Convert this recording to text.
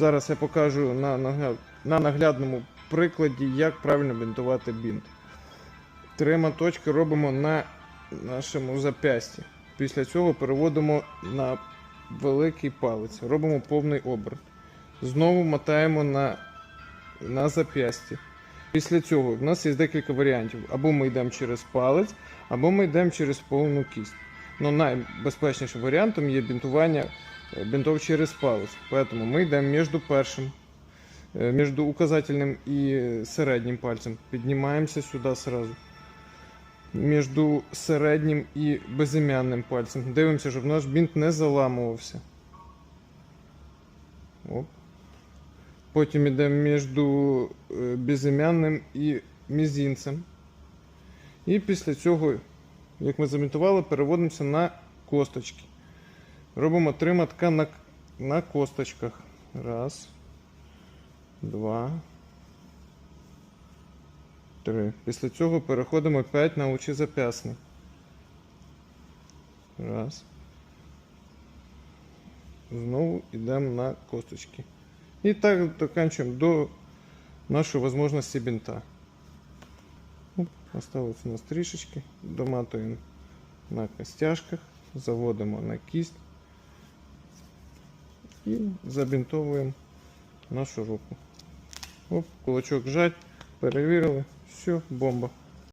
Зараз я покажу на, нагля- на наглядному прикладі, як правильно бінтувати бінт. Три моточки робимо на нашому зап'ясті. Після цього переводимо на великий палець, робимо повний оберт. Знову мотаємо на, на зап'ясті. Після цього в нас є декілька варіантів. Або ми йдемо через палець, або ми йдемо через повну кість. Ну, найбезпечнішим варіантом є бінтування е, бінтов через палець. Поэтому ми йдемо між першим, е, між указательним і середнім пальцем. Піднімаємося сюди сразу. Між середнім і безім'янним пальцем. Дивимося, щоб наш бінт не заламувався. Оп. Потім йдемо між е, безім'янним і мізинцем. І після цього, як ми замітували, переводимося на косточки. Робимо три мотка на, на косточках. Раз, два, три. Після цього переходимо опять на очі зап'ясний. Раз. Знову йдемо на косточки. І так доканчуємо до нашої можливості бінта. Оп, Осталось у нас трішечки. Доматуємо на костяшках, заводимо на кість і забінтовуємо нашу руку. Оп, кулачок жать, перевірили, все, бомба.